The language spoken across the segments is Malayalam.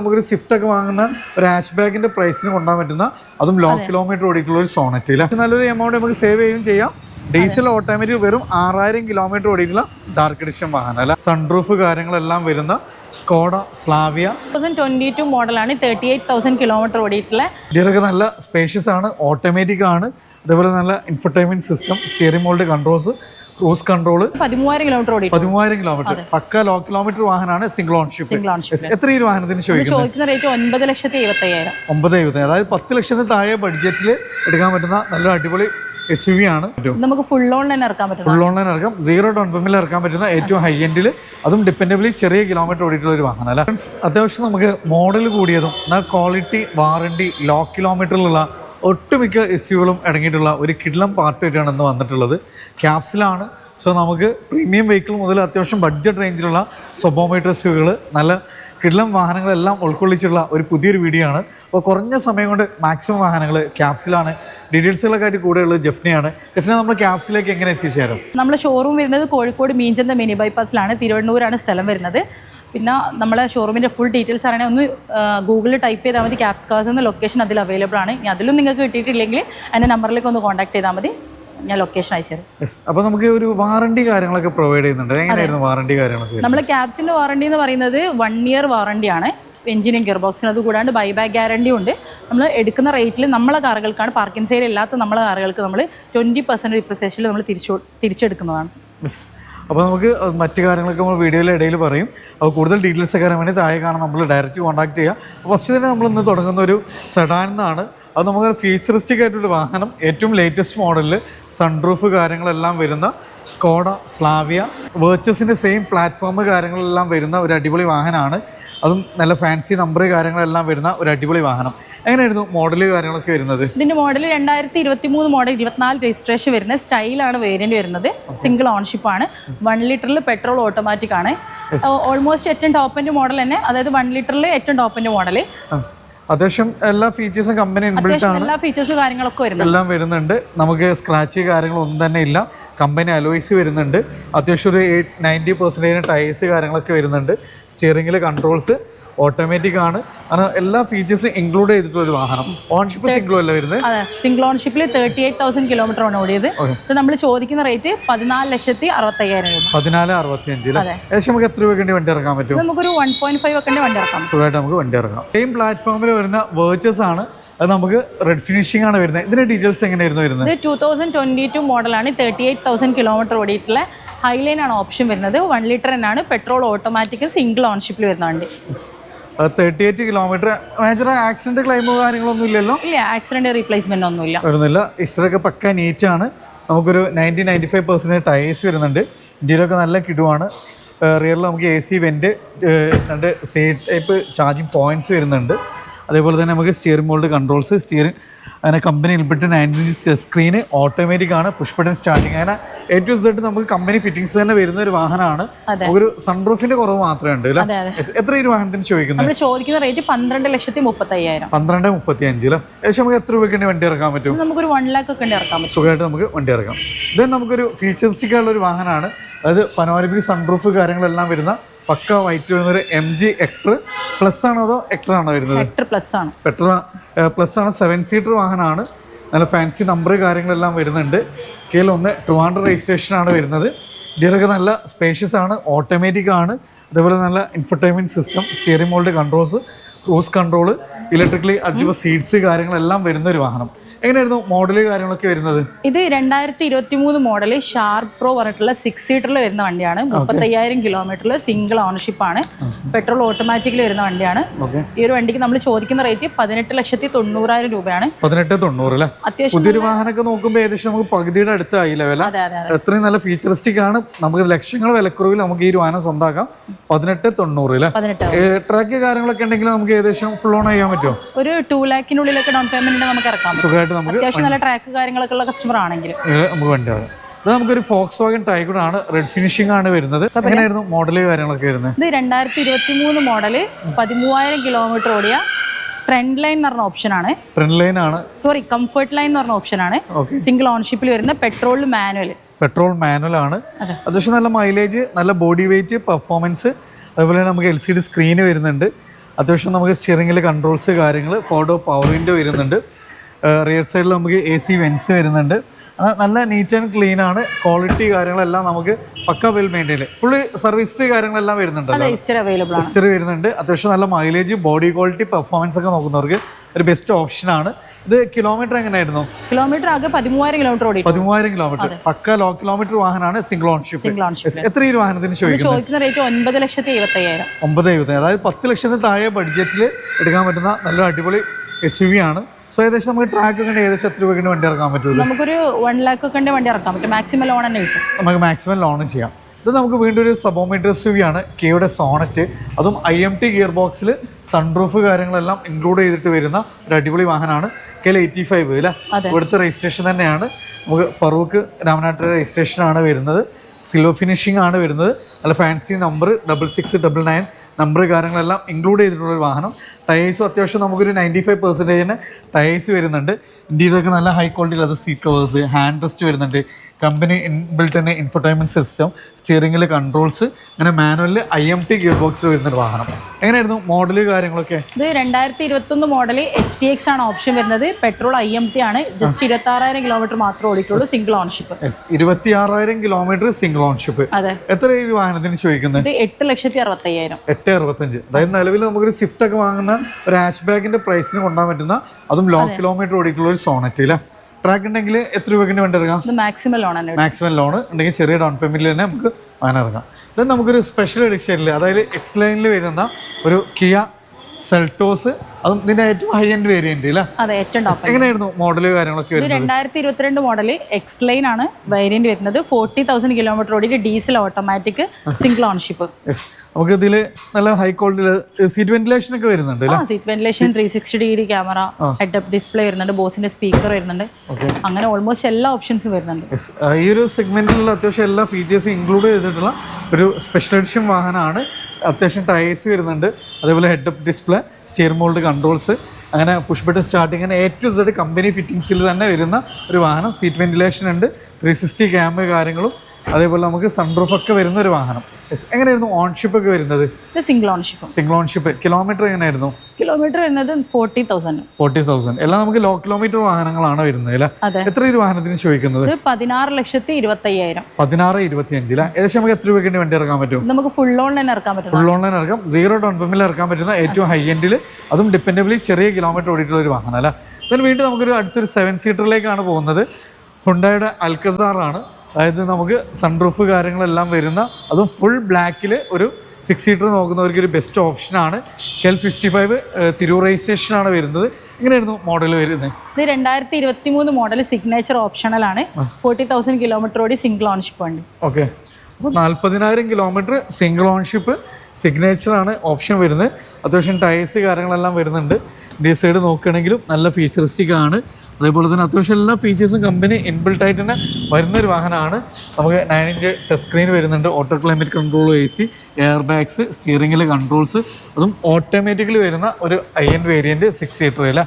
നമുക്കൊരു സ്വിഫ്റ്റ് ഒക്കെ വാങ്ങുന്ന ഒരു ഹാഷ് ബാഗിന്റെ പ്രൈസിന് കൊണ്ടാൻ പറ്റുന്ന അതും ലോ കിലോമീറ്റർ ഓടിയിട്ടുള്ള ഒരു സോണറ്റ് ഇല്ല നല്ലൊരു എമൗണ്ട് നമുക്ക് സേവ് ചെയ്യുകയും ചെയ്യാം. ഡീസൽ ഓട്ടോമാറ്റിക് വെറും ആറായിരം കിലോമീറ്റർ ഓടിയിട്ടുള്ള ഡാർക്ക് എഡിഷൻ വാഹനം അല്ല? സൺറൂഫ് കാര്യങ്ങളെല്ലാം വരുന്ന സ്കോഡ സ്ലാവിയ ട്വന്റി ടു മോഡലാണ് തേർട്ടി എയ്റ്റ് തൗസൻഡ് കിലോമീറ്റർ ഓടിയിട്ടുള്ള ഇതിലൊക്കെ നല്ല സ്പേഷ്യസ് ആണ് ഓട്ടോമാറ്റിക് ആണ്. അതേപോലെ നല്ല infotainment system steering mould controls cruise control പതിമൂവായിരം കിലോമീറ്റർ ഓടി പതിമൂവായിരം കിലോമീറ്റർ പക്ക ലോ കിലോമീറ്റർ വാഹനമാണ് സിംഗിൾ ഓൺഷിപ്പ് സിംഗിൾ ഓൺഷിപ്പ് എത്ര ഈ വാഹനത്തിന് ചോദിക്കുന്ന? റേറ്റ് ഒൻപത് ലക്ഷത്തി എഴുപത്തി അയ്യായിരം ഒമ്പത് എഴുപത്തി അതായത് പത്ത് ലക്ഷത്തിന് താഴെ ബഡ്ജറ്റിൽ എടുക്കാൻ പറ്റുന്ന നല്ല അടിപൊളി എസ് യു വി ആണ്. നമുക്ക് ഫുൾ ഓൺലൈൻ ഇറക്കാൻ പറ്റും ഫുൾ ഓൺലൈൻ ഇറക്കാം. സീറോ ഡൗൺ പേയ്മെന്റിൽ ഇറക്കാൻ പറ്റുന്ന ഏറ്റവും ഹൈ എൻഡിൽ അതും ഡിപ്പെൻഡബിളി ചെറിയ കിലോമീറ്റർ ഓടിയിട്ടുള്ള ഒരു വാഹനം അല്ല? അത്യാവശ്യം നമുക്ക് മോഡൽ കൂടിയതും എന്നാൽ ക്വാളിറ്റി വാറണ്ടി ലോ കിലോമീറ്ററിലുള്ള ഒട്ടുമിക്ക എസ് യുകളും അടങ്ങിയിട്ടുള്ള ഒരു കിഡ്ലം പാർട്ടിയായിട്ടാണ് ഇന്ന് വന്നിട്ടുള്ളത്. ക്യാപ്സിലാണ്. സോ നമുക്ക് പ്രീമിയം വെഹിക്കിൾ മുതൽ അത്യാവശ്യം ബഡ്ജറ്റ് റേഞ്ചിലുള്ള സ്വബോമീറ്റർ എസ് യുകൾ നല്ല കിഡ്ലം വാഹനങ്ങളെല്ലാം ഉൾക്കൊള്ളിച്ചുള്ള ഒരു പുതിയൊരു വീഡിയോ ആണ്. അപ്പോൾ കുറഞ്ഞ സമയം കൊണ്ട് മാക്സിമം വാഹനങ്ങൾ ക്യാപ്സിലാണ്. ഡീറ്റെയിൽസുകളൊക്കെ ആയിട്ട് കൂടെയുള്ളത് ജഫ്നയാണ്. ജഫ്ന നമ്മൾ ക്യാപ്സിലേക്ക് എങ്ങനെ എത്തിച്ചേരാം? നമ്മൾ ഷോറൂം വരുന്നത് കോഴിക്കോട് മീഞ്ചന്ത മിനി ബൈപ്പാസിലാണ്. തിരുവണ്ണൂരാണ് സ്ഥലം വരുന്നത്. പിന്നെ നമ്മളെ ഷോറൂമിന്റെ ഫുൾ ഡീറ്റെയിൽസ് അറിയണേ ഒന്ന് ഗൂഗിളിൽ ടൈപ്പ് ചെയ്താൽ മതി. ക്യാപ്സ് കാസ് എന്ന ലൊക്കേഷൻ അതിൽ അവൈലബിൾ ആണ്. ഇനി അതിലും നിങ്ങൾക്ക് കിട്ടിയിട്ടില്ലെങ്കിൽ എന്റെ നമ്പറിലേക്ക് ഒന്ന് കോൺടാക്ട് ചെയ്താൽ മതി. ഞാൻ ലൊക്കേഷൻ അയച്ചു തരും. അപ്പോൾ നമുക്ക് ഒരു വാറണ്ടി കാര്യങ്ങളൊക്കെ പ്രൊവൈഡ് ചെയ്യുന്നുണ്ട്. എങ്ങനെയായിരുന്നു വാറണ്ടി കാര്യങ്ങളൊക്കെ? നമ്മൾ ക്യാബ്സിന്റെ വാറണ്ടി എന്ന് പറയുന്നത് വൺ ഇയർ വാറണ്ടി ആണ്. എഞ്ചിനും ഗിയർ ബോക്സിനും അത് ബൈ ബാക്ക് ഗ്യാരണ്ടി ഉണ്ട്. നമ്മൾ എടുക്കുന്ന റേറ്റിൽ നമ്മളെ കാറുകൾക്കാണ് പാർക്കിംഗ് സെയിൽ ഇല്ലാത്ത നമ്മളെ കാറുകൾക്ക് നമ്മൾ ട്വന്റി പെർസെന്റ് ഡിപ്രസേഷനിൽ നമ്മൾ തിരിച്ചു തിരിച്ചെടുക്കുന്നതാണ്. അപ്പോൾ നമുക്ക് മറ്റു കാര്യങ്ങളൊക്കെ നമ്മൾ വീഡിയോയുടെ ഇടയിൽ പറയും. അപ്പോൾ കൂടുതൽ ഡീറ്റെയിൽസ് ഒക്കെ വേണ്ടി താഴെ കാണാൻ നമ്മൾ ഡയറക്റ്റ് കോൺടാക്ട് ചെയ്യുക. ഫസ്റ്റ് തന്നെ നമ്മൾ ഇന്ന് തുടങ്ങുന്ന ഒരു സെഡാൻ എന്നാണ് അത് നമുക്ക് ഫീച്ചറിസ്റ്റിക് ആയിട്ടൊരു വാഹനം ഏറ്റവും ലേറ്റസ്റ്റ് മോഡലിൽ സൺറൂഫ് കാര്യങ്ങളെല്ലാം വരുന്ന സ്കോഡ സ്ലാവിയ വേർച്ചസിന്റെ സെയിം പ്ലാറ്റ്ഫോം കാര്യങ്ങളെല്ലാം വരുന്ന ഒരു അടിപൊളി വാഹനമാണ് അതും നല്ല ഫാൻസി നമ്പർ കാര്യങ്ങളെല്ലാം വരുന്ന ഒരു അടിപൊളി വാഹനം. എങ്ങനെയായിരുന്നു മോഡൽ കാര്യങ്ങളൊക്കെ വരുന്നത്? ഇതിന്റെ മോഡൽ രണ്ടായിരത്തി ഇരുപത്തി മൂന്ന് മോഡൽ ഇരുപത്തിനാല് രജിസ്ട്രേഷൻ വരുന്ന സ്റ്റൈലാണ് വേരിയന്റ് വരുന്നത്. സിംഗിൾ ഓൺഷിപ്പ് ആണ്. വൺ ലിറ്ററിൽ പെട്രോൾ ഓട്ടോമാറ്റിക് ആണ്. ഓൾമോസ്റ്റ് ഏറ്റവും ടോപ്പിന്റെ മോഡൽ തന്നെ. അതായത് വൺ ലിറ്ററിൽ ഏറ്റവും ടോപ്പിന്റെ മോഡൽ. അത്യാവശ്യം എല്ലാ ഫീച്ചേഴ്സും കമ്പനി ഇൻബിൽട്ട് അത്യാവശ്യം ആണ്. എല്ലാ ഫീച്ചേഴ്സും കാര്യങ്ങളൊക്കെ വരുന്നത് എല്ലാം വരുന്നുണ്ട്. നമുക്ക് സ്ക്രാച്ച് കാര്യങ്ങളൊന്നും തന്നെ ഇല്ല. കമ്പനി അലോയ്സ് വരുന്നുണ്ട്. അത്യാവശ്യം ഒരു നയന്റി പെർസെന്റേജ് ടയേഴ്സ് കാര്യങ്ങളൊക്കെ വരുന്നുണ്ട്. സ്റ്റിയറിംഗിൽ കൺട്രോൾസ് ഓട്ടോമാറ്റിക് ആണ്. കാരണം എല്ലാ ഫീച്ചേഴ്സും ഇൻക്ലൂഡ് ചെയ്തിട്ടുള്ള ഒരു വാഹനം. ഓൺഷിപ്പ് സിംഗിൾ അല്ല വരുന്നത്? സിംഗിൾ ഓൺഷിപ്പിൽ തേർട്ടി എയ്റ്റ് തൗസൻഡ് കിലോമീറ്റർ ആണ് ഓടിയത്. ഇത് നമ്മൾ ചോദിക്കുന്ന റേറ്റ് പതിനാല് ലക്ഷത്തി അറുപത്തയ്യായിരം രൂപ. പതിനാല് അറുപത്തി അഞ്ച് ഏകദേശം നമുക്ക് എത്ര രൂപ വേണ്ടി ഇറക്കാൻ പറ്റും? നമുക്കൊരു വൺ പോയിന്റ് ഫൈവ് ഒക്കെ വണ്ടി ഇറക്കാം സുഖമായിട്ട് നമുക്ക് വണ്ടി ഇറക്കാം. സെയിം പ്ലാറ്റ്ഫോമിൽ വരുന്ന വേർച്ചസ് ആണ്. അത് നമുക്ക് റെഡ് ഫിനിഷിംഗ് ആണ് വരുന്നത്. ഇതിന്റെ ഡീറ്റെയിൽസ് എങ്ങനെയായിരുന്നു വരുന്നത്? ടൂ തൗസൻഡ് ട്വന്റി ടു മോഡലാണ് തേർട്ടി എയ്റ്റ് തൗസൻഡ് കിലോമീറ്റർ ഓടിയിട്ടുള്ള ഹൈലൈൻ ആണ് ഓപ്ഷൻ വരുന്നത്. വൺ ലിറ്റർ തന്നെയാണ് പെട്രോൾ ഓട്ടോമാറ്റിക് സിംഗിൾ ഓൺഷിപ്പിൽ വരുന്ന വണ്ടി. Thirty eight kilometre major accident ക്ലെയിമോ കാര്യങ്ങളൊന്നും ഇല്ലല്ലോ? ഇല്ല ആക്സിഡന്റ് റീപ്ലേസ്മെന്റ് ഒന്നുമില്ല. വരുന്നില്ല. ഇസ്റ്ററൊക്കെ പക്ക നീറ്റാണ് നമുക്കൊരു ninety ninety five percentage tyres വരുന്നുണ്ട്. ഇന്ത്യയിലൊക്കെ നല്ല കിടുവാണ്. റിയറിൽ നമുക്ക് എ സി വെന്റ് രണ്ട് സി ടൈപ്പ് ചാർജിങ് പോയിന്റ്സ് വരുന്നുണ്ട്. അതേപോലെ തന്നെ നമുക്ക് സ്റ്റിയറിംഗ് മോൾഡ് കൺട്രോൾസ് സ്റ്റിയറിംഗ് അങ്ങനെ കമ്പനി ഇൽപ്പെട്ട് നയന്റി ഇഞ്ച് സ്ക്രീന് ഓട്ടോമാറ്റിക് ആണ് പുഷ് ബട്ടൺ സ്റ്റാർട്ടിങ് അങ്ങനെ എ ടു സെഡ് നമുക്ക് കമ്പനി ഫിറ്റിംഗ്സ് തന്നെ വരുന്ന ഒരു വാഹനമാണ്. ഒരു സൺറൂഫിന്റെ കുറവ് മാത്രമേ ഉണ്ട് എത്ര ഈ വാഹനത്തിന് ചോദിക്കുന്നത്? ചോദിക്കുന്ന റേറ്റ് പന്ത്രണ്ട് ലക്ഷത്തി മുപ്പത്തി അയ്യായിരം പന്ത്രണ്ട് മുപ്പത്തി അഞ്ചിൽ ഏകദേശം നമുക്ക് എത്ര രൂപയ്ക്ക് വേണ്ടി ഇറക്കാൻ പറ്റും? നമുക്കൊരു വൺ ലാക്ക് ഒക്കെ ഇറക്കാം ഇറക്കാൻ പറ്റും. സുഖമായിട്ട് നമുക്ക് വണ്ടി ഇറക്കാം. ദെൻ നമുക്കൊരു ഫീച്ചേഴ്സിക്കുള്ള ഒരു വാഹനമാണ്. അതായത് പനോരമിക് സൺറൂഫ് കാര്യങ്ങളെല്ലാം വരുന്ന പക്ക വൈറ്റ് വരുന്ന ഒരു എം ജി എക്ടർ പ്ലസ് ആണോ അതോ എക്ടർ ആണോ വരുന്നത്? എക്ടർ പ്ലസ് ആണ്. പ്ലസ് ആണ്. സെവൻ സീറ്റർ വാഹനമാണ്. നല്ല ഫാൻസി നമ്പർ കാര്യങ്ങളെല്ലാം വരുന്നുണ്ട്. കെയിൽ ഒന്ന് ട്രിവാൻഡ്രം രജിസ്ട്രേഷൻ ആണ് വരുന്നത്. ഇതിലൊക്കെ നല്ല സ്പേഷ്യസ് ആണ് ഓട്ടോമാറ്റിക് ആണ്. അതേപോലെ നല്ല infotainment system steering mould controls cruise control electrically adjust seats കാര്യങ്ങളെല്ലാം വരുന്ന ഒരു വാഹനം. എങ്ങനെയായിരുന്നു മോഡൽ കാര്യങ്ങളൊക്കെ വരുന്നത്? ഇത് രണ്ടായിരത്തി ഇരുപത്തി മൂന്ന് മോഡൽ ഷാർപ്പ് പ്രോ പറഞ്ഞിട്ടുള്ള സിക്സ് സീറ്ററിൽ വരുന്ന വണ്ടിയാണ്. മുപ്പത്തയ്യായിരം കിലോമീറ്ററിൽ സിംഗിൾ ഓണർഷിപ്പ് ആണ്. പെട്രോൾ ഓട്ടോമാറ്റിക്കിൽ വരുന്ന വണ്ടിയാണ്. ഈ ഒരു വണ്ടിക്ക് നമ്മൾ ചോദിക്കുന്ന റേറ്റ് പതിനെട്ട് ലക്ഷത്തി തൊണ്ണൂറായിരം രൂപയാണ്. പതിനെട്ട് തൊണ്ണൂറ് അല്ലേ? പുതിയൊരു വാഹനമൊക്കെ നോക്കുമ്പോൾ ഏകദേശം നമുക്ക് പകുതിയുടെ അടുത്തായില്ല വില എത്രയും നല്ല ഫീച്ചറിസ്റ്റിക് ആണ്. നമുക്ക് ലക്ഷങ്ങൾ വിലക്കുറവിൽ നമുക്ക് ഈ ഒരു വാഹനം സ്വന്തമാക്കാം പതിനെട്ട് തൊണ്ണൂറ് അല്ലേ? ട്രാക്ക് കാര്യങ്ങളൊക്കെ ഉണ്ടെങ്കിൽ നമുക്ക് ഏകദേശം ഫുൾ ഓൺ ചെയ്യാൻ പറ്റുമോ? ഒരു ടു ലാക്കിനുള്ളിലൊക്കെ ഡൗൺ പേയ്മെന്റ് നമുക്ക് ഇറക്കാം. സുഖമായിട്ട് നമുക്ക് അത്യാവശ്യം നല്ല ട്രാക്ക് കാര്യങ്ങളൊക്കെ ഉള്ള കസ്റ്റമർ ആണെങ്കിൽ നമുക്ക് വണ്ടി ഇത് നമുക്കൊരു ഫോക്സ് വാഗൻ ടൈഗർ ആണ്. റെഡ് ഫിനിഷിംഗ് ആണ് വരുന്നത്. എങ്ങനെയായിരുന്നു മോഡൽ കാര്യങ്ങളൊക്കെ വരുന്നത്? ഇത് രണ്ടായിരത്തി ഇരുപത്തി മൂന്ന് മോഡൽ പതിമൂവായിരം കിലോമീറ്റർ ഓടിയ ട്രെൻഡ് ലൈൻ എന്ന് പറഞ്ഞ ഓപ്ഷനാണ് ട്രെൻഡ് ലൈൻ ആണ്. സോറി കംഫർട്ട് ലൈൻ എന്ന് പറഞ്ഞ ഓപ്ഷനാണ് ആണ്. സിംഗിൾ ഓൺഷിപ്പിൽ വരുന്ന പെട്രോൾ മാനുവൽ പെട്രോൾ മാനുവൽ ആണ്. അതെ. അത്യാവശ്യം നല്ല മൈലേജ് നല്ല ബോഡി വെയിറ്റ് പെർഫോമൻസ് അതുപോലെ തന്നെ നമുക്ക് എൽ സി ഡി സ്ക്രീന് വരുന്നുണ്ട്. അത്യാവശ്യം നമുക്ക് സ്റ്റിയറിംഗിൽ കൺട്രോൾസ് കാര്യങ്ങൾ ഫോട്ടോ പവർ വിൻഡോ വരുന്നുണ്ട്. റിയർ സൈഡിൽ നമുക്ക് എ സി വെൻസ് വരുന്നുണ്ട്. നല്ല നീറ്റ് ആൻഡ് ക്ലീൻ ആണ്. ക്വാളിറ്റി കാര്യങ്ങളെല്ലാം നമുക്ക് പക്ക വെൽ മെയിന്റെയിൻ ഫുള്ള് സർവീസ് കാര്യങ്ങളെല്ലാം വരുന്നുണ്ട് ഹിസ്റ്ററി വരുന്നുണ്ട്. അത്യാവശ്യം നല്ല മൈലേജ് ബോഡി ക്വാളിറ്റി പെർഫോമൻസ് ഒക്കെ നോക്കുന്നവർക്ക് ഒരു ബെസ്റ്റ് ഓപ്ഷൻ ആണ്. ഇത് കിലോമീറ്റർ എങ്ങനെയായിരുന്നു? കിലോമീറ്റർ ആകെ പതിമൂവായിരം കിലോമീറ്റർ ഓടി പതിമൂവായിരം കിലോമീറ്റർ പക്ക ലോ കിലോമീറ്റർ വാഹനമാണ് സിംഗിൾ ഓൺഷിപ്പ് എത്ര ഈ വാഹനത്തിന് ചോദിക്കുന്ന റേറ്റ് ഒൻപത് ലക്ഷത്തി എഴുപത്തി അയ്യായിരം ഒമ്പത് എഴുപത്തി അതായത് പത്ത് ലക്ഷത്തിന് താഴെ ബഡ്ജറ്റിൽ എടുക്കാൻ പറ്റുന്ന നല്ലൊരു അടിപൊളി എസ് യു വി ആണ്. സോ ഏകദേശം നമുക്ക് ട്രാക്ക് ഒക്കെ ഏകദേശം എത്ര രൂപയ്ക്ക് വണ്ടി ഇറക്കാൻ പറ്റുള്ളൂ? നമുക്കൊരു വൺ ലാക്ക് ഒക്കെ വണ്ടി ഇറക്കാൻ പറ്റും മാക്സിമം ലോൺ തന്നെ കിട്ടും. നമുക്ക് മാക്സിമം ലോൺ ചെയ്യാം. ഇത് നമുക്ക് വീണ്ടും ഒരു സബോമീറ്റർ ആണ്. കെയുടെ സോണറ്റ് അതും ഐ എം ടി ഗിയർ ബോക്സിൽ സൺറൂഫ് കാര്യങ്ങളെല്ലാം ഇൻക്ലൂഡ് ചെയ്തിട്ട് വരുന്ന ഒരു അടിപൊളി വാഹനമാണ്. കെൽ എയ്റ്റി ഫൈവ് അല്ലേ ഇവിടുത്തെ രജിസ്ട്രേഷൻ തന്നെയാണ്. നമുക്ക് ഫറൂഖ് രാമനാട്ടിലെ രജിസ്ട്രേഷൻ ആണ് വരുന്നത്. സിലോ ഫിനിഷിംഗ് ആണ് വരുന്നത്. അല്ല fancy number double six double nine number കാര്യങ്ങളെല്ലാം ഇൻക്ലൂഡ് ചെയ്തിട്ടുള്ള ഒരു വാഹനം. ടയേഴ്സും അത്യാവശ്യം നമുക്കൊരു നയന്റി ഫൈവ് പെർസെന്റേജിന് ടയേഴ്സ് വരുന്നുണ്ട്. ഇന്റീരിയറൊക്കെ നല്ല ഹൈ ക്വാളിറ്റി അത് സീറ്റ് കവേഴ്സ് ഹാൻഡ് റെസ്റ്റ് വരുന്നുണ്ട്. കമ്പനി ഇൻബിൽട്ട് തന്നെ ഇൻഫർടൈൻമെന്റ് സിസ്റ്റം സ്റ്റിയറിംഗിൽ കൺട്രോൾസ് അങ്ങനെ മാനുവലിൽ ഐ എം ടി ഗിയർ ബോക്സിൽ വരുന്നൊരു വാഹനം. എങ്ങനെയായിരുന്നു മോഡൽ കാര്യങ്ങളൊക്കെ? ഇത് രണ്ടായിരത്തി ഇരുപത്തൊന്ന് മോഡൽ എച്ച് ടി എക്സ് ആണ് ഓപ്ഷൻ വരുന്നത്. പെട്രോൾ ഐ എം ടി ആണ്. ജസ്റ്റ് ഇരുപത്തി ആറായിരം കിലോമീറ്റർ മാത്രമേ ഓടിക്കുള്ളൂ സിംഗിൾ ഓൺഷിപ്പ് ഇരുപത്തി ആറായിരം കിലോമീറ്റർ സിംഗിൾ ഓൺഷിപ്പ് അതെ. എത്ര ഈ വാഹനത്തിന് ചോദിക്കുന്നത് എട്ട് ലക്ഷത്തി അറുപത്തി അയ്യായിരം എട്ട് അറുപത്തഞ്ച്. അതായത് നിലവിൽ നമുക്കൊരു സ്വിഫ്റ്റ് ഒക്കെ വാങ്ങുന്ന ഒരു ആഷ് ബാഗിന്റെ പ്രൈസിന് കൊണ്ടാൻ പറ്റുന്ന അതും ലോ കിലോമീറ്റർ ഓടിയിട്ടുള്ള ഒരു സോണറ്റ് അല്ലേ? ട്രാക്ക് ഉണ്ടെങ്കിൽ എത്ര രൂപയ്ക്ക് വേണ്ടി ഇറങ്ങാം? മാക്സിമം ലോൺ മാക്സിമം ലോൺ ഉണ്ടെങ്കിൽ ചെറിയ ഡൗൺ പേയ്മെന്റിൽ തന്നെ നമുക്ക് വാങ്ങാൻ ഇറങ്ങാം. ഇത് നമുക്കൊരു സ്പെഷ്യൽ എഡിഷനിൽ അതായത് എക്സ് ലൈനിൽ വരുന്ന ഒരു കിയ സെൽട്ടോസ് അതും ഇതിന്റെ ഏറ്റവും ഹൈ എൻഡ് വേരിയന്റ് എങ്ങനെയായിരുന്നു മോഡൽ കാര്യങ്ങളൊക്കെ രണ്ടായിരത്തി ഇരുപത്തിരണ്ട് മോഡൽ എക്സ് ലൈൻ ആണ് വേരിയന്റ് വരുന്നത്. ഫോർട്ടി തൗസൻഡ് കിലോമീറ്റർ ഓടിയിട്ട് ഡീസൽ ഓട്ടോമാറ്റിക് സിംഗിൾ ഓൺഷിപ്പ്. നമുക്ക് ഇതിൽ നല്ല ഹൈ ക്വാളിറ്റി സീറ്റ് വെന്റിലേഷൻ ഒക്കെ വരുന്നുണ്ട് seat ventilation three sixty degree camera head up display വരുന്നുണ്ട് ബോസിന്റെ സ്പീക്കർ വരുന്നുണ്ട്. അങ്ങനെ ഓൾമോസ്റ്റ് എല്ലാ ഓപ്ഷൻസ് വരുന്നുണ്ട്. ഈ ഒരു സെഗ്മെന്റിലുള്ള അത്യാവശ്യം എല്ലാ ഫീച്ചേഴ്സും ഇൻക്ലൂഡ് ചെയ്തിട്ടുള്ള ഒരു സ്പെഷ്യൽ എഡിഷൻ വാഹനമാണ്. അത്യാവശ്യം ടയേഴ്സ് വരുന്നുണ്ട് അതേപോലെ head up display steer mould controls അങ്ങനെ പുഷ് ബട്ടൺ സ്റ്റാർട്ടിങ് അങ്ങനെ എ ടു സെഡ് കമ്പനി ഫിറ്റിംഗ്സിൽ തന്നെ വരുന്ന ഒരു വാഹനം. സീറ്റ് വെന്റിലേഷൻ ഉണ്ട് ത്രീ സിക്സ്റ്റി ക്യാമറ കാര്യങ്ങളും അതേപോലെ നമുക്ക് സൺറൂഫ് ഒക്കെ വരുന്ന ഒരു വാഹനം. എങ്ങനെയായിരുന്നു ഓൺഷിപ്പ് ഒക്കെ വരുന്നത്? ഇത് single ownership single ownership kilometre എങ്ങനെയായിരുന്നു? കിലോമീറ്റർ വരുന്നത് ഫോർട്ടി തൗസൻഡ് ഫോർട്ടി തൗസൻഡ് എല്ലാം നമുക്ക് ലോ കിലോമീറ്റർ വാഹനങ്ങളാണ് വരുന്നത് അല്ലേ? എത്ര ഒരു വാഹനത്തിന് ചോദിക്കുന്നത്? ഇത് പതിനാറ് ലക്ഷത്തി ഇരുപത്തി അയ്യായിരം പതിനാറ് ഇരുപത്തി അഞ്ചില ഏകദേശം നമുക്ക് എത്ര രൂപയ്ക്ക് വേണ്ടി ഇറക്കാൻ പറ്റും? നമുക്ക് ഫുൾ ഓൺലൈൻ ഇറക്കാൻ പറ്റും ഫുൾ ഓൺലൈൻ ഇറക്കാം. സീറോ ഡൗൺ പേയ്മെന്റിൽ ഇറക്കാൻ പറ്റുന്ന ഏറ്റവും ഹൈ എൻഡിൽ അതും ഡിപ്പെൻഡബിളി ചെറിയ കിലോമീറ്റർ ഓടിയിട്ടുള്ള ഒരു വാഹനം അല്ല? then വീണ്ടും നമുക്കൊരു അടുത്തൊരു സെവൻ സീറ്ററിലേക്കാണ് പോകുന്നത്. ഹുണ്ടായുടെ അൽക്കസാറാണ് അതായത് നമുക്ക് സൺറൂഫ് കാര്യങ്ങളെല്ലാം വരുന്ന അതും ഫുൾ ബ്ലാക്കിൽ ഒരു സിക്സ് സീറ്റർ നോക്കുന്നവർക്ക് ഒരു ബെസ്റ്റ് ഓപ്ഷനാണ് K L fifty five Tirur രജിസ്ട്രേഷനാണ് വരുന്നത്. ഇങ്ങനെയായിരുന്നു മോഡൽ വരുന്നത് ഇത് രണ്ടായിരത്തി ഇരുപത്തി മൂന്ന് മോഡൽ സിഗ്നേച്ചർ ഓപ്ഷണൽ ആണ് ഫോർട്ടി തൗസൻഡ് കിലോമീറ്റർ ഓടി സിംഗിൾ ഓൺഷിപ്പ് ഉണ്ട് ഓക്കെ അപ്പോൾ നാൽപ്പതിനായിരം കിലോമീറ്റർ സിംഗിൾ ഓൺഷിപ്പ് സിഗ്നേച്ചർ ആണ് ഓപ്ഷൻ വരുന്നത്. അത്യാവശ്യം ടയേഴ്സ് കാര്യങ്ങളെല്ലാം വരുന്നുണ്ട്. ഡി സൈഡ് നോക്കുകയാണെങ്കിലും നല്ല ഫീച്ചറിസ്റ്റിക് ആണ്. അതേപോലെ തന്നെ അത്യാവശ്യം എല്ലാ ഫീച്ചേഴ്സും കമ്പനി ഇൻബിൽട്ട് ആയിട്ട് തന്നെ വരുന്ന ഒരു വാഹനമാണ്. നമുക്ക് നയൻ ഇഞ്ച് ടച്ച് സ്ക്രീൻ വരുന്നുണ്ട്. Auto climate control A C air bags സ്റ്റിയറിംഗിൽ controls അതും ഓട്ടോമാറ്റിക്കലി വരുന്ന ഒരു I N variant six seater അല്ല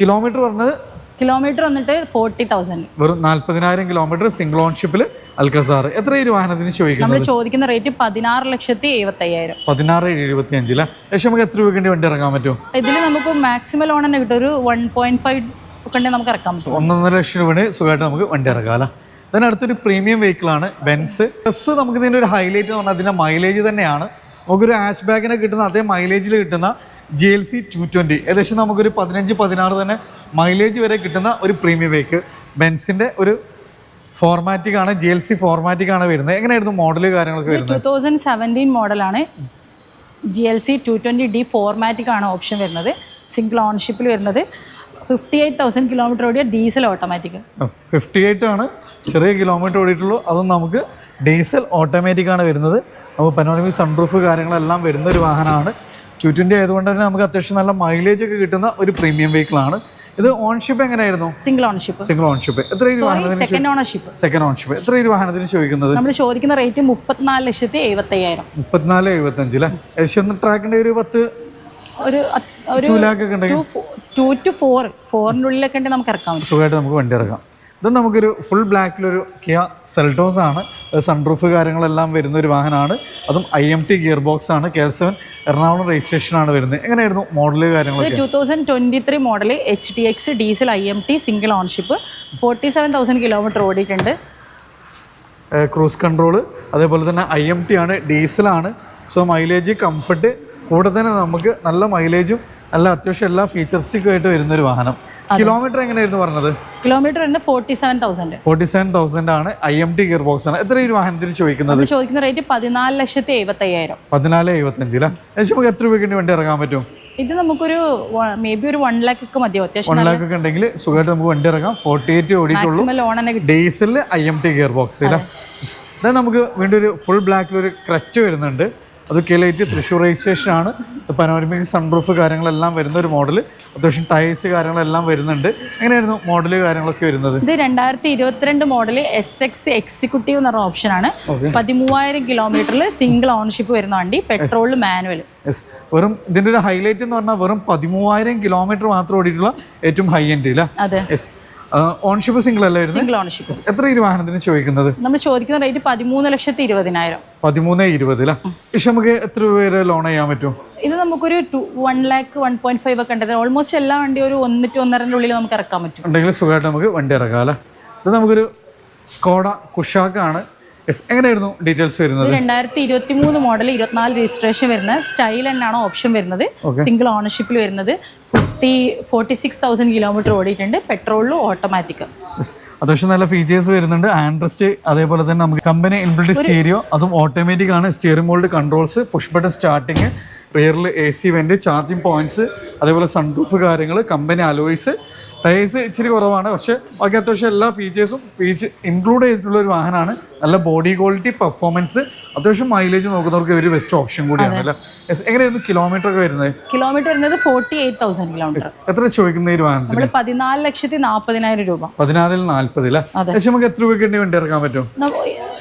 കിലോമീറ്റർ പറഞ്ഞത്? കിലോമീറ്റർ വന്നിട്ട് ഫോർട്ടി തൗസൻഡ് വെറും നാൽപ്പതിനായിരം കിലോമീറ്റർ സിംഗിൾ ഓൺഷിപ്പിൽ അൽക്കസാർ എത്ര ഈ വാഹനത്തിന് ചോദിക്കുന്നത്? നമ്മൾ ചോദിക്കുന്ന റേറ്റ് പതിനാറ് ലക്ഷത്തി എഴുപത്തി അയ്യായിരം പതിനാറ് എഴുപത്തി അഞ്ചില്ല പക്ഷെ നമുക്ക് എത്ര രൂപയ്ക്ക് വണ്ടി ഇറങ്ങാൻ പറ്റും? ഇതിൽ നമുക്ക് മാക്സിമം ലോൺ തന്നെ കിട്ടും. ഒരു വൺ പോയിന്റ് ഫൈവ് ഒക്കെ ഉണ്ടെങ്കിൽ നമുക്ക് ഇറക്കാൻ പറ്റും. ഒന്നൊന്നര ലക്ഷം രൂപ സുഖമായിട്ട് നമുക്ക് വണ്ടി ഇറക്കാം അല്ല അടുത്തൊരു പ്രീമിയം വെഹിക്കിൾ ആണ് ബെൻസ് ബസ് നമുക്ക് ഇതിന്റെ ഒരു ഹൈലൈറ്റ് എന്ന് പറഞ്ഞാൽ അതിന്റെ മൈലേജ് തന്നെയാണ്. നമുക്കൊരു ആഷ് ബാഗിനെ കിട്ടുന്ന അതേ മൈലേജിൽ കിട്ടുന്ന G L C two twenty ഏകദേശം നമുക്കൊരു പതിനഞ്ച് പതിനാറ് തന്നെ മൈലേജ് വരെ കിട്ടുന്ന ഒരു പ്രീമിയം വെഹിക്കിൾ ബെൻസിന്റെ ഒരു ഫോർമാറ്റിക് ആണ് ജി എൽ സി ഫോർമാറ്റിക് ആണ് വരുന്നത്. എങ്ങനെയായിരുന്നു മോഡൽ കാര്യങ്ങളൊക്കെ വരുന്നത്? ടൂ തൗസൻഡ് സെവന്റീൻ മോഡലാണ് G L C two twenty D fourmatic ആണ് ഓപ്ഷൻ വരുന്നത്. സിംഗിൾ ഓൺഷിപ്പിൽ വരുന്നത്. ഫിഫ്റ്റി എയ്റ്റ് തൗസൻഡ് കിലോമീറ്റർ ഓടിയ ഡീസൽ ഓട്ടോമാറ്റിക് ഫിഫ്റ്റി എയ്റ്റ് ആണ് ചെറിയ കിലോമീറ്റർ ഓടിയിട്ടുള്ളൂ. അതും നമുക്ക് ഡീസൽ ഓട്ടോമാറ്റിക് ആണ് വരുന്നത്. അപ്പോൾ പനോണമിക് സൺറൂഫ് കാര്യങ്ങളെല്ലാം വരുന്ന ഒരു വാഹനമാണ്. ടു ട്വന്റി ആയതുകൊണ്ട് തന്നെ നമുക്ക് അത്യാവശ്യം നല്ല മൈലേജ് ഒക്കെ കിട്ടുന്ന ഒരു പ്രീമിയം വെഹിക്കിളാണ് ഇത് ഓൺഷിപ്പ് എങ്ങനെയായിരുന്നു? സിംഗിൾ ഓൺഷിപ്പ് സിംഗിൾ ഓൺഷിപ്പ് എത്ര സെക്കൻഡ് ഓണർഷിപ്പ് സെക്കൻഡ് ഓൺഷിപ്പ് എത്ര ഈ വാഹനത്തിന് ചോദിക്കുന്നത്? നമ്മൾ ചോദിക്കുന്ന റേറ്റ് മുപ്പത്തിനാല് ലക്ഷത്തി എഴുപത്തി അയ്യായിരം മുപ്പത്തിനാല് എഴുപത്തഞ്ച് അല്ലേ ഏകദേശം ഒന്ന് ട്രാക്കിന്റെ ഒരു പത്ത് ഒരു ഒരു ടു ലാക്ക് ഒക്കെ ഉണ്ടെങ്കിൽ ടു ടു ഫോർ ഫോറിന്റെ ഉള്ളിലൊക്കെ ഉണ്ട് നമുക്ക് ഇറക്കാൻ പറ്റും. സുഖമായിട്ട് നമുക്ക് വണ്ടി ഇറക്കാം. ഇത് നമുക്കൊരു ഫുൾ ബ്ലാക്കിലൊരു കിയ സെൽട്ടോസ് ആണ്. സൺറൂഫ് കാര്യങ്ങളെല്ലാം വരുന്ന ഒരു വാഹനമാണ്. അതും I M T gear box ആണ്. കെ സെവൻ എറണാകുളം രജിസ്ട്രേഷൻ ആണ് വരുന്നത്. എങ്ങനെയായിരുന്നു മോഡൽ കാര്യങ്ങൾ കാര്യങ്ങളൊക്കെ? Two thousand twenty three model H T X diesel I M T single ownership forty seven thousand kilometre ഓടിയിട്ടുണ്ട്. ക്രൂസ് കൺട്രോൾ അതേപോലെ തന്നെ ഐ എം ടി ആണ് ഡീസലാണ് സോ മൈലേജ് കംഫർട്ട് കൂടെ തന്നെ നമുക്ക് നല്ല മൈലേജും നല്ല അത്യാവശ്യം എല്ലാ ഫീച്ചർസിക്കും ആയിട്ട് വരുന്ന ഒരു വാഹനം കിലോമീറ്റർ എങ്ങനെയായിരുന്നു പറഞ്ഞത്? കിലോമീറ്റർ വരുന്നത് forty seven thousand forty seven thousand ആണ്. I M T gear box ആണ്. എത്ര ഈ വാഹനത്തിന് ചോദിക്കുന്നത്? ചോദിക്കുന്ന റേറ്റ് പതിനാല് ലക്ഷത്തി എഴുപത്തി അയ്യായിരം പതിനാല് എഴുപത്തഞ്ച് അല്ലേ ഏകദേശം നമുക്ക് എത്ര രൂപയ്ക്ക് വേണ്ടി ഇറങ്ങാൻ പറ്റും? ഇത് നമുക്കൊരു മേ ബി ഒരു വൺ ലാക്ക് ഒക്കെ മതിയോ? അത്യാവശ്യം വൺ ലാക്ക് ഒക്കെ ഉണ്ടെങ്കിൽ സുഖമായിട്ട് നമുക്ക് വണ്ടി ഇറങ്ങാം. ഫോർട്ടി എയ്റ്റ് ഓടിയിട്ടുള്ളൂ. ഡീസലിൽ I M T gear box അല്ലേ നമുക്ക് വീണ്ടും ഒരു ഫുൾ ബ്ലാക്കിൽ ഒരു ക്രച്ച് വരുന്നുണ്ട്. അത് K L eight Thrissur registration ആണ്. പനോരമിക് സൺപ്രൂഫ് കാര്യങ്ങളെല്ലാം വരുന്ന ഒരു മോഡൽ അത്യാവശ്യം ടയേഴ്സ് കാര്യങ്ങളെല്ലാം വരുന്നുണ്ട്. എങ്ങനെയായിരുന്നു മോഡൽ കാര്യങ്ങളൊക്കെ വരുന്നത്? ഇത് രണ്ടായിരത്തി ഇരുപത്തിരണ്ട് മോഡൽ എസ് എക്സ് എക്സിക്യൂട്ടീവ് എന്ന് പറഞ്ഞ ഓപ്ഷനാണ് പതിമൂവായിരം കിലോമീറ്ററിൽ സിംഗിൾ ഓണർഷിപ്പ് വരുന്ന വണ്ടി പെട്രോൾ മാനുവൽ യെസ് വെറും ഇതിന്റെ ഒരു ഹൈലൈറ്റ് എന്ന് പറഞ്ഞാൽ വെറും പതിമൂവായിരം കിലോമീറ്റർ മാത്രം ഓടിയിട്ടുള്ള ഏറ്റവും ഹൈ എൻഡ് അല്ലേ? അതെ. യെസ് ഓൺഷിപ്പ് സിംഗിൾ അല്ലായിരുന്നു സിംഗിൾ ഓൺഷിപ്പ് എത്ര ഈ വാഹനത്തിന് ചോദിക്കുന്നത്? നമ്മൾ ചോദിക്കുന്ന റേറ്റ് പതിമൂന്ന് ലക്ഷത്തി ഇരുപതിനായിരം. പതിമൂന്ന് ഇരുപത് അല്ലേ? പക്ഷെ നമുക്ക് എത്ര രൂപ വരെ ലോൺ ചെയ്യാൻ പറ്റും? ഇത് നമുക്കൊരു two one lakh one point five ഒക്കെ ഉണ്ടായിരുന്നു ഓൾമോസ്റ്റ് എല്ലാ വണ്ടി ഒരു ഒന്ന് ടു ഒന്നരന്റെ ഉള്ളിൽ നമുക്ക് ഇറക്കാൻ പറ്റും. ഉണ്ടെങ്കിൽ സുഖമായിട്ട് നമുക്ക് വണ്ടി ഇറക്കാം അല്ലേ? ഇത് നമുക്കൊരു സ്കോഡ കുഷാക്കാണ് എങ്ങനെയായിരുന്നു ഡീറ്റെയിൽസ് വരുന്നത്? രണ്ടായിരത്തി ഇരുപത്തി മൂന്ന് മോഡൽ ഇരുപത്തിനാല് രജിസ്ട്രേഷൻ വരുന്നത്. സ്റ്റൈൽ എന്നാണ് ഓപ്ഷൻ വരുന്നത്. സിംഗിൾ ഓണർഷിപ്പിൽ വരുന്നത്. Fifty forty six thousand kilometre ഓടിയിട്ടുണ്ട്. പെട്രോളിലും ഓട്ടോമാറ്റിക്. അത്യാവശ്യം നല്ല ഫീച്ചേഴ്സ് വരുന്നുണ്ട്. ആൻഡ്രസ്റ്റ് അതേപോലെ തന്നെ നമുക്ക് കമ്പനി ഇൻബിൾഡ് സ്റ്റീരിയോ അതും ഓട്ടോമാറ്റിക് ആണ്. Steering mould controls push button starting റിയറിൽ A C vent charging points അതേപോലെ സൺറൂഫ് കാര്യങ്ങൾ കമ്പനി അലോയ്സ് ടയേഴ്സ് ഇച്ചിരി കുറവാണ്. പക്ഷെ ബാക്കി അത്യാവശ്യം എല്ലാ ഫീച്ചേഴ്സും ഫീച്ച് ഇൻക്ലൂഡ് ചെയ്തിട്ടുള്ള ഒരു വാഹനമാണ്. നല്ല ബോഡി ക്വാളിറ്റി പെർഫോമൻസ് അത്യാവശ്യം മൈലേജ് നോക്കുന്നവർക്ക് ഒരു ബെസ്റ്റ് ഓപ്ഷൻ കൂടിയാണ് അല്ലേ. എങ്ങനെയായിരുന്നു കിലോമീറ്റർ ഒക്കെ വരുന്നത്? കിലോമീറ്റർ വരുന്നത് ഫോർട്ടി എയ്റ്റ് തൗസൻഡ് കിലോമീറ്റർ എത്ര ചോദിക്കുന്ന ഈ ഒരു വാഹനത്തിന് പതിനാല് ലക്ഷത്തി നാൽപ്പതിനായിരം രൂപ. പതിനാലിൽ നാൽപ്പതില്ല പക്ഷെ നമുക്ക് എത്ര രൂപയ്ക്ക് വേണ്ടി വണ്ടി ഇറക്കാൻ പറ്റും?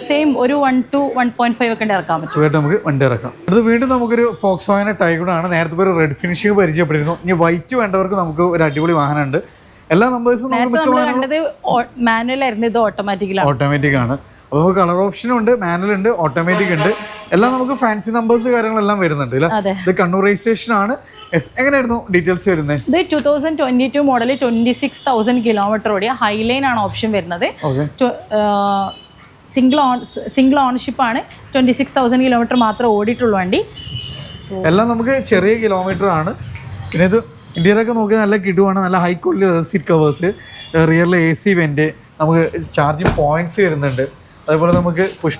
സെയിം ഒരു one two one point five ഒക്കെ ഇറക്കാൻ പറ്റും. സുഖമായിട്ട് നമുക്ക് വണ്ടി ഇറക്കാം. അത് വീണ്ടും നമുക്കൊരു ഫോക്സ് വാഹന ടൈഗർ ആണ്. നേരത്തെ ഒരു റെഡ് ഫിനിഷിംഗ് പരിചയപ്പെട്ടിരുന്നു. ഇനി വൈറ്റ് വേണ്ടവർക്ക് നമുക്ക് ഒരു അടിപൊളി വാഹനമുണ്ട്. എല്ലാ നമ്പേഴ്സും കണ്ടത് മാനുവൽ ആയിരുന്നു. ഇത് ഓട്ടോമാറ്റിക്കലാണ് ഓട്ടോമാറ്റിക് ആണ്. അപ്പോൾ നമുക്ക് കളർ ഓപ്ഷനും ഉണ്ട് മാനുവൽ ഉണ്ട് ഓട്ടോമാറ്റിക് ഉണ്ട്. എല്ലാം നമുക്ക് ഫാൻസി നമ്പേഴ്സ് കാര്യങ്ങളെല്ലാം വരുന്നുണ്ട് അല്ലേ ഇത് കണ്ണൂർ രജിസ്ട്രേഷൻ ആണ്. എങ്ങനെയായിരുന്നു ഡീറ്റെയിൽസ് വരുന്നത്? ഇത് two thousand twenty two model twenty six thousand kilometre ഓടിയ ഹൈലൈൻ ആണ് ഓപ്ഷൻ വരുന്നത്. സിംഗിൾ ഓൺ സിംഗിൾ ഓണർഷിപ്പ് ആണ്. ട്വന്റി സിക്സ് തൗസൻഡ് കിലോമീറ്റർ മാത്രമേ ഓടിയിട്ടുള്ളൂ വണ്ടി. എല്ലാം നമുക്ക് ചെറിയ കിലോമീറ്റർ ആണ്. പിന്നെ ഇത് ഇന്ത്യയിലൊക്കെ നോക്കി നല്ല കിടുവാണ് നല്ല ഹൈ ക്വാളിറ്റി സീറ്റ് കവേഴ്സ് റിയറിൽ എ സി വെന്റ് നമുക്ക് ചാർജിങ് പോയിന്റ്സ് വരുന്നുണ്ട്. അതുപോലെ നമുക്ക് push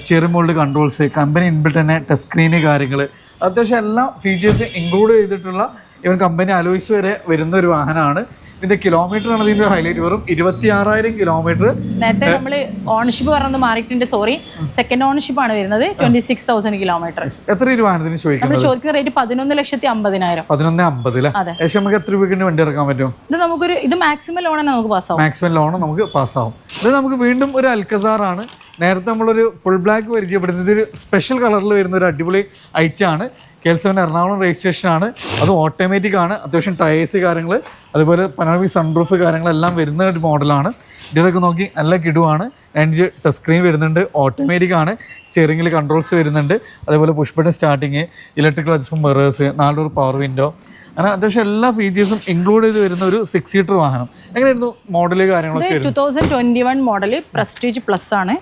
steering mould controls company inbuilt തന്നെ ടച്ച് സ്ക്രീന് കാര്യങ്ങൾ അത്യാവശ്യം എല്ലാ ഫീച്ചേഴ്സ് ഇൻക്ലൂഡ് ചെയ്തിട്ടുള്ള ഇവൻ കമ്പനി അലോയ്സ് വരെ വരുന്ന ഒരു വാഹനമാണ്. ഇതിന്റെ കിലോമീറ്റർ ആണ് ഇതിന്റെ ഹൈലൈറ്റ് വെറും ഇരുപത്തിയാറായിരം കിലോമീറ്റർ നേരത്തെ നമ്മൾ ഓണർഷിപ്പ് പറഞ്ഞു മാറിയിട്ടുണ്ട് സോറി സെക്കൻഡ് ഓണർഷിപ്പ് ആണ് വരുന്നത് ട്വന്റി സിക്സ് തൗസൻഡ് കിലോമീറ്റർ എത്ര ഒരു വാഹനത്തിന് നമ്മൾ ചോദിക്കുന്നത് ചോദിക്കുന്ന റേറ്റ് പതിനൊന്ന് ലക്ഷത്തി അമ്പതിനായിരം. പതിനൊന്ന് അമ്പത്. ഏകദേശം നമുക്ക് എത്ര രൂപയ്ക്ക് വണ്ടി ഇറക്കാൻ പറ്റും? ഇത് നമുക്കൊരു ഇത് മാക്സിമം ലോൺ ആണ് നമുക്ക് പാസ്സാവും മാക്സിമം ലോൺ നമുക്ക് പാസ്സാവും ഇത് നമുക്ക് വീണ്ടും ഒരു അൽക്കസാറാണ് നേരത്തെ നമ്മളൊരു ഫുൾ ബ്ലാക്ക് പരിചയപ്പെടുന്നത് ഇതൊരു സ്പെഷ്യൽ കളറിൽ വരുന്ന ഒരു അടിപൊളി ഐറ്റാണ് K L seven Ernakulam registration ആണ്. അത് ഓട്ടോമാറ്റിക് ആണ്. അത്യാവശ്യം ടയേഴ്സ് കാര്യങ്ങൾ അതുപോലെ പനോമി സൺറൂഫ് കാര്യങ്ങളെല്ലാം വരുന്ന ഒരു മോഡലാണ് ഇതിലൊക്കെ നോക്കി നല്ല കിടുവാണ്. അഞ്ച് ടച്ച് സ്ക്രീൻ വരുന്നുണ്ട്. ഓട്ടോമാറ്റിക് ആണ്. സ്റ്റിയറിംഗിൽ കൺട്രോൾസ് വരുന്നുണ്ട്. അതുപോലെ push button starting electric adjustment mirrors നാലൂർ power window അങ്ങനെ അത്യാവശ്യം എല്ലാ ഫീച്ചേഴ്സും ഇൻക്ലൂഡ് ചെയ്ത് വരുന്ന ഒരു സിക്സ് സീറ്റർ വാഹനം. എങ്ങനെയായിരുന്നു മോഡൽ കാര്യങ്ങളൊക്കെ two thousand twenty one model prestige plus ആണ്.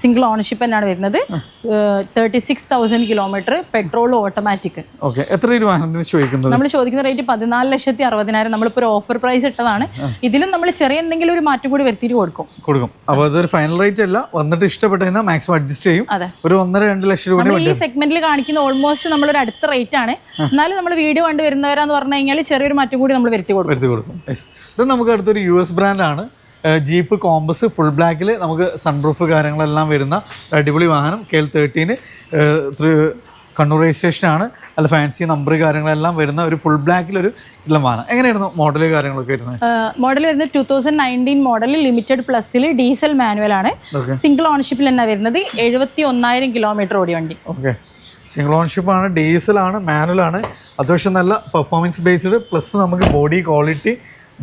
സിംഗിൾ ഓണർഷിപ്പ് തന്നെയാണ് വരുന്നത്. Thirty six thousand kilometre petrol automatic okay എത്ര ചോദിക്കുന്നത്? നമ്മൾ ചോദിക്കുന്ന റേറ്റ് പതിനാല് ലക്ഷത്തി അറുപതിനായിരം നമ്മളിപ്പോൾ ഒരു ഓഫർ പ്രൈസ് ഇട്ടതാണ്. ഇതിലും നമ്മൾ ചെറിയ എന്തെങ്കിലും ഒരു മാറ്റം കൂടി വരുത്തിയിട്ട് കൊടുക്കും. കൊടുക്കും. അപ്പോൾ അതൊരു ഫൈനൽ റേറ്റ് അല്ല വന്നിട്ട് ഇഷ്ടപ്പെട്ട് കഴിഞ്ഞാൽ മാക്സിമം അഡ്ജസ്റ്റ് ചെയ്യും ഒരു ഒന്നര രണ്ട് ലക്ഷം രൂപ ഈ സെഗ്മെന്റിൽ കാണിക്കുന്ന ഓൾമോസ്റ്റ് നമ്മളൊരു അടുത്ത റേറ്റ് ആണ്. എന്നാലും നമ്മൾ വീഡിയോ കണ്ട് വരുന്നവരാന്ന് പറഞ്ഞു കഴിഞ്ഞാൽ ചെറിയൊരു മാറ്റം കൂടി നമ്മൾ വരുത്തി കൊടുക്കും. വരുത്തി കൊടുക്കും. ഇത് നമുക്ക് അടുത്തൊരു യു എസ് ബ്രാൻഡാണ് ജീപ്പ് കോമ്പസ് ഫുൾ ബ്ലാക്കിൽ നമുക്ക് സൺറൂഫ് കാര്യങ്ങളെല്ലാം വരുന്ന അടിപൊളി വാഹനം. K L thirteen Kannur registration ആണ്. നല്ല ഫാൻസി നമ്പർ കാര്യങ്ങളെല്ലാം വരുന്ന ഒരു ഫുൾ ബ്ലാക്കിൽ ഒരു ഇല്ല വാഹനം. എങ്ങനെയായിരുന്നു മോഡൽ കാര്യങ്ങളൊക്കെ വരുന്നത്? മോഡൽ വരുന്നത് two thousand nineteen model limited പ്ലസ്സിൽ diesel manual ആണ്. സിംഗിൾ ഓണർഷിപ്പിൽ തന്നെ വരുന്നത് എഴുപത്തി ഒന്നായിരം കിലോമീറ്റർ ഓടി വണ്ടി. ഓക്കെ സിംഗിൾ ഓൺഷിപ്പ് ആണ് ഡീസലാണ് മാനുവൽ ആണ്. അത്യാവശ്യം നല്ല പെർഫോമൻസ് ബേസ്ഡ് പ്ലസ് നമുക്ക് ബോഡി ക്വാളിറ്റി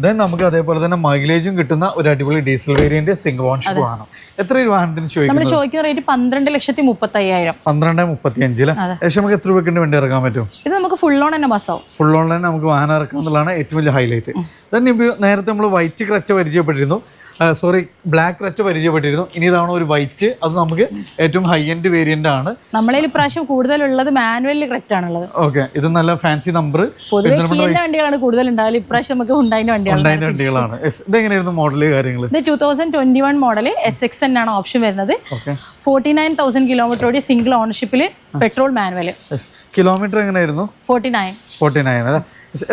ദെൻ നമുക്ക് അതേപോലെ തന്നെ മൈലേജും കിട്ടുന്ന ഒരു അടിപൊളി ഡീസൽ വേരിയന്റ് സിംഗിൾ ഓൺഷിപ്പ് വാഹനം. എത്ര വാഹനത്തിന് ചോദിക്കുന്നത്? ചോദിക്കുന്ന റേറ്റ് പന്ത്രണ്ട് ലക്ഷത്തി മുപ്പത്തി അയ്യായിരം പന്ത്രണ്ട് മുപ്പത്തി അഞ്ചിൽ ഏകദേശം നമുക്ക് എത്ര രൂപയ്ക്ക് വേണ്ടി ഇറക്കാൻ പറ്റും? ഇത് നമുക്ക് ഫുൾ ഓൺ തന്നെ ബസ്സാവും ഫുൾ ഓൺ തന്നെ നമുക്ക് വാഹനം ഇറക്കാം എന്നുള്ളതാണ് ഏറ്റവും വലിയ ഹൈലൈറ്റ് ദെൻ നേരത്തെ നമ്മൾ വൈറ്റ് ക്രച്ച പരിചയപ്പെട്ടിരുന്നു. സോറി ബ്ലാക്ക് റസ്റ്റ് പരിചയപ്പെട്ടിരുന്നു. ഇനി ഇതാണ് ഒരു വൈറ്റ് അത് നമുക്ക് ഏറ്റവും ഹൈ എൻഡ് വേരിയന്റ് ആണ്. നമ്മളെ ഇപ്രാവശ്യം കൂടുതലുള്ളത് മാനുവൽ കറക്റ്റ് ആണുള്ളത്. ഓക്കെ ഇത് നല്ല ഫാൻസി നമ്പർ വണ്ടികളാണ് കൂടുതൽ ഉണ്ടാവില്ല ഇപ്രാവശ്യം നമുക്ക് ഉണ്ടായിന്റെ വണ്ടികളാണ്. വണ്ടികളാണ്. ഇതെങ്ങനെയായിരുന്നു മോഡൽ കാര്യങ്ങൾ ഇത് two thousand twenty one model S X N ആണ് ഓപ്ഷൻ വരുന്നത്. ഫോർട്ടി നയൻ തൗസൻഡ് കിലോമീറ്റർ ഓടി സിംഗിൾ ഓണർഷിപ്പിൽ പെട്രോൾ മാനുവൽ കിലോമീറ്റർ എങ്ങനെയായിരുന്നു ഫോർട്ടി നയൻ ഫോർട്ടി നയൻ അല്ലേ.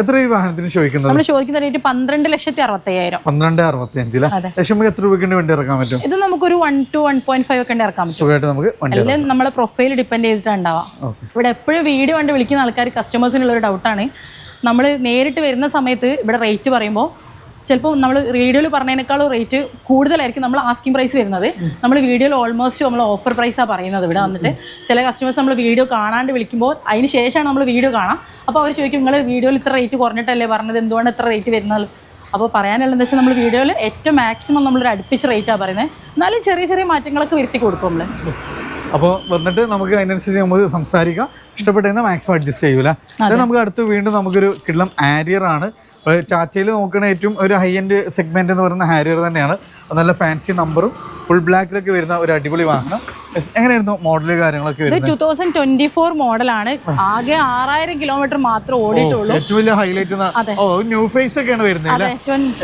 എത്ര ഈ വാഹനത്തിന് ചോദിക്കുന്നത്? നമ്മൾ ചോദിക്കുന്ന റേറ്റ് പന്ത്രണ്ട് ലക്ഷത്തി അറുപത്തയ്യായിരം. പന്ത്രണ്ട് അറുപത്തി അഞ്ചിൽ നമുക്ക് എത്ര രൂപയ്ക്ക് വണ്ടി ഇറക്കാൻ പറ്റും? ഇത് നമുക്കൊരു one two one point five ഒക്കെ ഇറക്കാൻ പറ്റും. സുഖമായിട്ട് നമുക്ക്. എല്ലാം നമ്മളെ പ്രൊഫൈൽ ഡിപ്പെൻഡ് ചെയ്തിട്ട് ഉണ്ടാവുക ഇവിടെ എപ്പോഴും വീഡിയോ കണ്ട് വിളിക്കുന്ന ആൾക്കാർ കസ്റ്റമേഴ്സിനുള്ള ഒരു ഡൗട്ടാണ് നമ്മൾ നേരിട്ട് വരുന്ന സമയത്ത് ഇവിടെ റേറ്റ് പറയുമ്പോൾ ചിലപ്പോൾ നമ്മൾ റേഡിയോയിൽ പറഞ്ഞതിനേക്കാളും റേറ്റ് കൂടുതലായിരിക്കും നമ്മൾ ആസ്കിംഗ് പ്രൈസ് വരുന്നത്. നമ്മൾ വീഡിയോയിൽ ഓൾമോസ്റ്റ് നമ്മൾ ഓഫർ പ്രൈസാണ് പറയുന്നത് ഇവിടെ വന്നിട്ട്. ചില കസ്റ്റമേഴ്സ് നമ്മൾ വീഡിയോ കാണാണ്ട് വിളിക്കുമ്പോൾ അതിന് ശേഷമാണ് നമ്മൾ വീഡിയോ കാണാം. അപ്പോൾ അവർ ചോദിക്കും നിങ്ങൾ വീഡിയോയിൽ ഇത്ര റേറ്റ് കുറഞ്ഞിട്ടല്ലേ പറഞ്ഞത്? എന്തുകൊണ്ട് ഇത്ര റേറ്റ് വരുന്നത്? അപ്പോൾ പറയാനുള്ളതെന്ന് വെച്ചാൽ നമ്മൾ വീഡിയോയിൽ ഏറ്റവും മാക്സിമം നമ്മളൊരു അടുപ്പിച്ച റേറ്റാണ് പറയുന്നത്. എന്നാലും ചെറിയ ചെറിയ മാറ്റങ്ങളൊക്കെ വരുത്തി കൊടുക്കും നമ്മൾ അപ്പോൾ വന്നിട്ട് നമുക്ക് അതിനനുസരിച്ച് നമുക്ക് സംസാരിക്കാം. ഇഷ്ടപ്പെട്ടെന്ന് മാക്സിമം അഡ്ജസ്റ്റ് ചെയ്യൂല. അത്. നമുക്ക് അടുത്ത് വീണ്ടും നമുക്കൊരു കിടലം ആരിയർ ആണ്. ടാറ്റയിൽ നോക്കുന്ന ഏറ്റവും ഒരു ഹൈ എൻഡ് സെഗ്മെന്റ് എന്ന് പറയുന്ന ഹാരിയർ തന്നെയാണ്. നല്ല ഫാൻസി നമ്പറും ഫുൾ ബ്ലാക്കിലൊക്കെ വരുന്ന ഒരു അടിപൊളി വാഹനം. എങ്ങനെയായിരുന്നു മോഡൽ കാര്യങ്ങളൊക്കെ ടൂ തൗസൻഡ് ട്വന്റി ഫോർ മോഡലാണ് ആകെ ആറായിരം കിലോമീറ്റർ മാത്രം ഓടിയിട്ടുള്ളൂ. ഏറ്റവും വലിയ ഹൈലൈറ്റ് അതെ. ഓ ന്യൂ ഫേസ് ഒക്കെയാണ് വരുന്നത്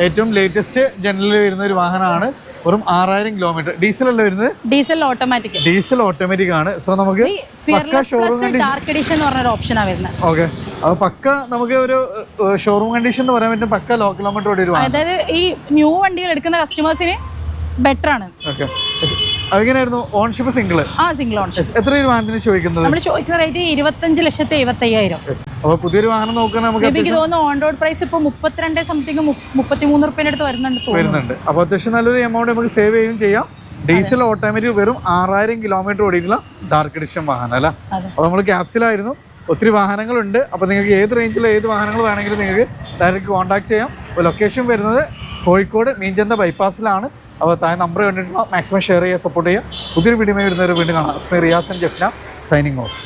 ഏറ്റവും ലേറ്റസ്റ്റ് ജനറലിൽ വരുന്ന ഒരു വാഹനമാണ്. വെറും ആറായിരം കിലോമീറ്റർ ഡീസൽ അല്ല വരുന്നത്? ഡീസൽ ഓട്ടോമാറ്റിക് ഡീസൽ ഓട്ടോമാറ്റിക് ആണ്. സോ നമുക്ക് ഡാർക്ക് എഡിഷൻ എന്ന് പറഞ്ഞൊരു ഓപ്ഷനാണ് വരുന്നത്. ഓക്കെ. അപ്പൊ പക്ക നമുക്ക് ഒരു ഷോറൂം കണ്ടീഷൻ എന്ന് പറയാൻ പറ്റും പക്ക ലോ കിലോമീറ്റർ ഓടി അതായത് ഈ ന്യൂ വണ്ടികൾ എടുക്കുന്ന കസ്റ്റമേഴ്സിന് ബെറ്റർ ആണ്. ഓക്കെ. അതെങ്ങനെയായിരുന്നു? ഓൺഷിപ്പ് സിംഗിൾ ആ സിംഗിൾ ഓൺഷിപ്പ് എത്ര ഒരു വാഹനത്തിന് ചോദിക്കുന്നത്? നമ്മൾ ചോദിക്കുന്ന റേറ്റ് ഇരുപത്തഞ്ച് ലക്ഷത്തി എഴുപത്തി അയ്യായിരം അപ്പൊ പുതിയൊരു വാഹനം നോക്കാൻ നമുക്ക് എനിക്ക് തോന്നുന്നു ഓൺ റോഡ് പ്രൈസ് ഇപ്പോൾ മുപ്പത്തിരണ്ട് സംതിങ് മുപ്പത്തിമൂന്ന് റുപ്യന്റെ അടുത്ത് വരുന്നുണ്ട് വരുന്നുണ്ട്. അപ്പൊ അത്യാവശ്യം നല്ലൊരു എമൗണ്ട് നമുക്ക് സേവ് ചെയ്യുകയും ചെയ്യാം. ഡീസൽ ഓട്ടോമാറ്റിക് വെറും ആറായിരം കിലോമീറ്റർ ഓടിയിട്ടുള്ള ഡാർക്ക് എഡിഷൻ വാഹനം അല്ല. അപ്പോൾ നമ്മൾ ക്യാപ്സിലായിരുന്നു ഒത്തിരി വാഹനങ്ങളുണ്ട്. അപ്പോൾ നിങ്ങൾക്ക് ഏത് റേഞ്ചിൽ ഏത് വാഹനങ്ങൾ വേണമെങ്കിലും നിങ്ങൾക്ക് ഡയറക്റ്റ് കോൺടാക്ട് ചെയ്യാം. അപ്പോൾ ലൊക്കേഷൻ വരുന്നത് കോഴിക്കോട് മീൻചന്ത ബൈപ്പാസിലാണ് അപ്പോൾ താൻ നമ്പർ കണ്ടിട്ടുള്ള മാക്സിമം ഷെയർ ചെയ്യുക സപ്പോർട്ട് ചെയ്യുക. പുതിയൊരു വീഡിയോ വരുന്നവർ വീണ്ടും കാണാം. സ്മി Riyas and Jefna signing off